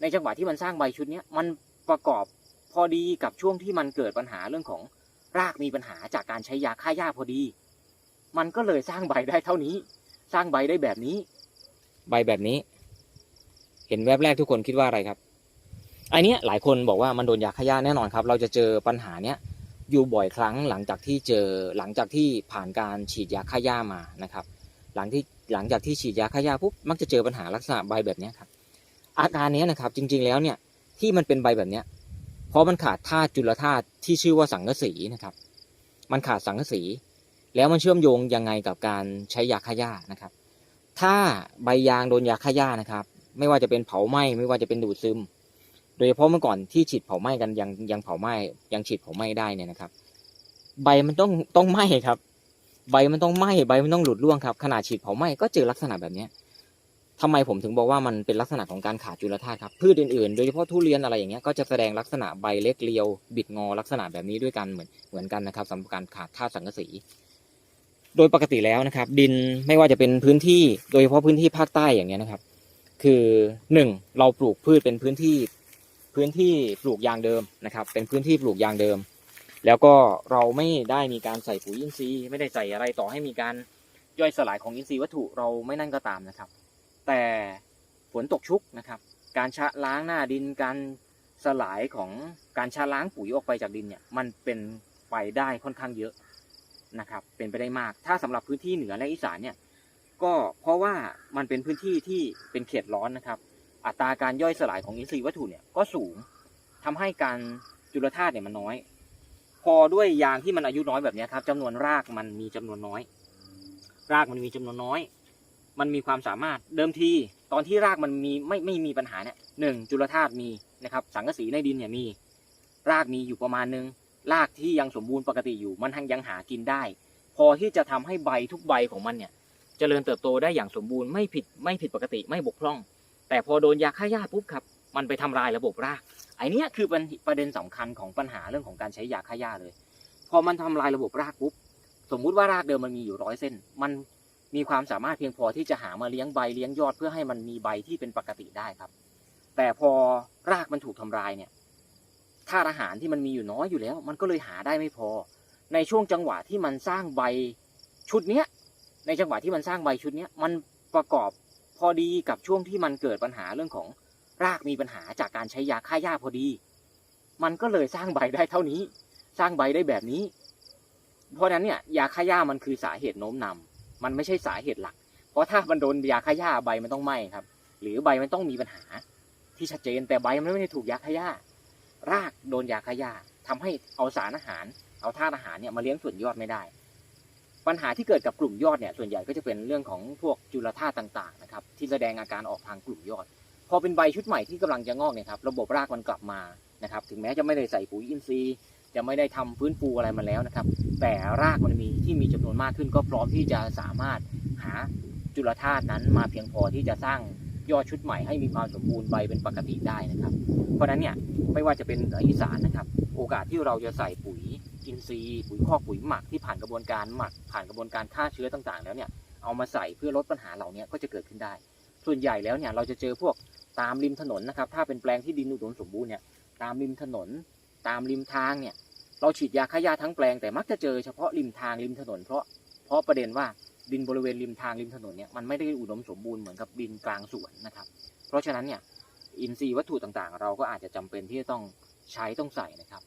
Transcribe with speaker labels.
Speaker 1: ในจังหวะที่มันสร้างใบชุดเนี้ยมันประกอบพอดีกับช่วงที่มันเกิดปัญหาเรื่องของรากมีปัญหาจากการใช้ยาฆ่าหญ้าพอดี มันก็เลยสร้างใบได้เท่านี้ สร้างใบได้แบบนี้ ใบแบบนี้ เห็นแวบแรกทุกคนคิดว่าอะไรครับอันเนี้ยหลายคนบอกว่ามันโดนยาฆ่าหญ้าแน่นอนครับ เราจะเจอปัญหาเนี้ยอยู่บ่อยครั้งหลังจากที่เจอหลังจากที่ผ่านการฉีดยาฆ่าหญ้ามานะครับ หลังที่หลังจากที่ฉีดยาฆ่าหญ้าปุ๊บมักจะเจอปัญหาลักษณะใบแบบนี้ครับ อาการนี้นะครับจริงๆแล้วเนี่ยที่มันเป็นใบแบบเนี้ยเพราะมันขาดธาตุจุลธาตุที่ชื่อว่าสังกะสีนะครับ มันขาดสังกะสี แล้วมันเชื่อมโยงยังไงกับการใช้ยาฆ่าหญ้านะครับ ถ้าใบยางโดนยาฆ่าหญ้านะครับ ไม่ว่าจะเป็นเผาไหม้ไม่ว่าจะเป็นดูดซึม โดยเฉพาะเมื่อก่อนที่ฉีดเผาไหม้กันยังยังเผาไหม้ยังฉีดเผาไหม้ได้เนี่ยนะครับ ใบมันต้องต้องไหม้ครับ ใบมันต้องไหม้ใบมันต้องหลุดร่วงครับขนาดฉีดเผาไหม้ก็เจอลักษณะแบบนี้ ทำไมผมถึงบอกว่ามันเป็นลักษณะของการขาดจุลธาตุครับพืชอื่นๆ โดยเฉพาะทุเรียนอะไรอย่างเงี้ยก็จะแสดงลักษณะใบเล็กเรียว บิดงอลักษณะแบบนี้ด้วยกันเหมือนเหมือนกันนะครับสำหรับการขาดธาตุสังกะสี โดยปกติแล้วนะครับ ดินไม่ว่าจะเป็นพื้นที่โดยเฉพาะพื้นที่ภาคใต้อย่างเงี้ยนะครับ คือหนึ่งเราปลูกพืชเป็นพื้นที่พื้นที่ปลูกยางเดิมนะครับ เป็นพื้นที่ปลูกยางเดิม แล้วก็เราไม่ได้มีการใส่ปุ๋ยอินทรีย์ ไม่ได้ใส่อะไรต่อให้มีการย่อยสลายของอินทรีย์วัตถุเราไม่นั่นก็ตามนะครับ แต่ฝนตกชุกนะครับ การชะล้างหน้าดินการสลายของการชะล้างปุ๋ยออกไปจากดินเนี่ยมันเป็นไปได้ค่อนข้างเยอะนะครับ เป็นไปได้มาก ถ้าสำหรับพื้นที่เหนือและอีสานเนี่ยก็เพราะว่ามันเป็นพื้นที่ที่เป็นเขตร้อนนะครับ อัตราการย่อยสลายของอินทรีย์วัตถุเนี่ยก็สูงทำให้การจุลธาตุเนี่ยมันน้อย พอด้วยยางที่มันอายุน้อยแบบนี้ครับจำนวนรากมันมีจำนวนน้อย รากมันมีจำนวนน้อย มันมีความสามารถเดิมทีตอนที่รากมันมีไม่ไม่มีปัญหาเนี่ยหนึ่งจุลธาตุมีนะครับสังกะสีในดินเนี่ยมี รากมีอยู่ประมาณนึงรากที่ยังสมบูรณ์ปกติอยู่มันยังหากินได้ พอที่จะทำให้ใบทุกใบของมันเนี่ยเจริญเติบโตได้อย่างสมบูรณ์ไม่ผิดไม่ผิดปกติไม่บกพร่อง แต่พอโดนยาฆ่าหญ้าปุ๊บครับมันไปทำลายระบบรากไอเนี้ยคือเป็นประเด็นสำคัญของปัญหาเรื่องของการใช้ยาฆ่าหญ้าเลย พอมันทำลายระบบรากปุ๊บสมมุติว่ารากเดิมมันมีอยู่ร้อยเส้น มัน มีความสามารถเพียงพอที่จะหามาเลี้ยงใบเลี้ยงยอดเพื่อให้มันมีใบที่เป็นปกติได้ครับ แต่พอรากมันถูกทำลายเนี่ยธาตุอาหารที่มันมีอยู่น้อยอยู่แล้ว มันก็เลยหาได้ไม่พอ ในช่วงจังหวะที่มันสร้างใบชุดเนี้ยในจังหวะที่มันสร้างใบชุดเนี้ยมันประกอบพอดีกับช่วงที่มันเกิดปัญหาเรื่องของรากมีปัญหาจากการใช้ยาฆ่าหญ้าพอดี มันก็เลยสร้างใบได้เท่านี้ สร้างใบได้แบบนี้ เพราะฉะนั้นเนี่ยยาฆ่าหญ้ามันคือสาเหตุโน้มนำ มันไม่ใช่สาเหตุหลัก เพราะถ้ามันโดนยาฆ่าหญ้าใบมันต้องไหม้ครับ หรือใบมันต้องมีปัญหาที่ชัดเจนแต่ใบมันไม่ได้ถูกยาฆ่าหญ้ารากโดนยาฆ่าหญ้าทำให้เอาสารอาหาร เอาธาตุอาหารเนี่ยมาเลี้ยงส่วนยอดไม่ได้ ปัญหาที่เกิดกับกลุ่มยอดเนี่ยส่วนใหญ่ก็จะเป็นเรื่องของพวกจุลธาตุต่างๆนะครับที่แสดงอาการออกทางกลุ่มยอด พอเป็นใบชุดใหม่ที่กำลังจะงอกเนี่ยครับระบบรากมันกลับมานะครับถึงแม้จะไม่ได้ใส่ปุ๋ยอินทรีย์ จะไม่ได้ทำฟื้นฟูอะไรมาแล้วนะครับ แต่รากมันมีที่มีจำนวนมากขึ้น ก็พร้อมที่จะสามารถหาจุลธาตุนั้นมาเพียงพอที่จะสร้างยอดชุดใหม่ให้มีความสมบูรณ์ใบเป็นปกติได้นะครับ เพราะฉะนั้นเนี่ยไม่ว่าจะเป็นเหนืออีสานนะครับ โอกาสที่เราจะใส่ปุ๋ยอินทรีย์ปุ๋ยคอกปุ๋ยหมักที่ผ่านกระบวนการหมักผ่านกระบวนการฆ่าเชื้อต่างๆ แล้วเนี่ยเอามาใส่เพื่อลดปัญหาเหล่านี้ก็จะเกิดขึ้นได้ ส่วนใหญ่แล้วเนี่ยเราจะเจอพวกตามริมถนนนะครับ ถ้าเป็นแปลงที่ดินอุดมสมบูรณ์เนี่ยตามริมถนน ตามริมทางเนี่ยเราฉีดยาฆ่าหญ้าทั้งแปลงแต่มักจะเจอเฉพาะริมทางริมถนน เพราะเพราะประเด็นว่าดินบริเวณริมทางริมถนนเนี่ยมันไม่ได้อุดมสมบูรณ์เหมือนกับดินกลางสวนนะครับ เพราะฉะนั้นเนี่ยอินทรีย์วัตถุต่างๆ เราก็อาจจะจำเป็นที่จะต้องใช้ต้องใส่นะครับ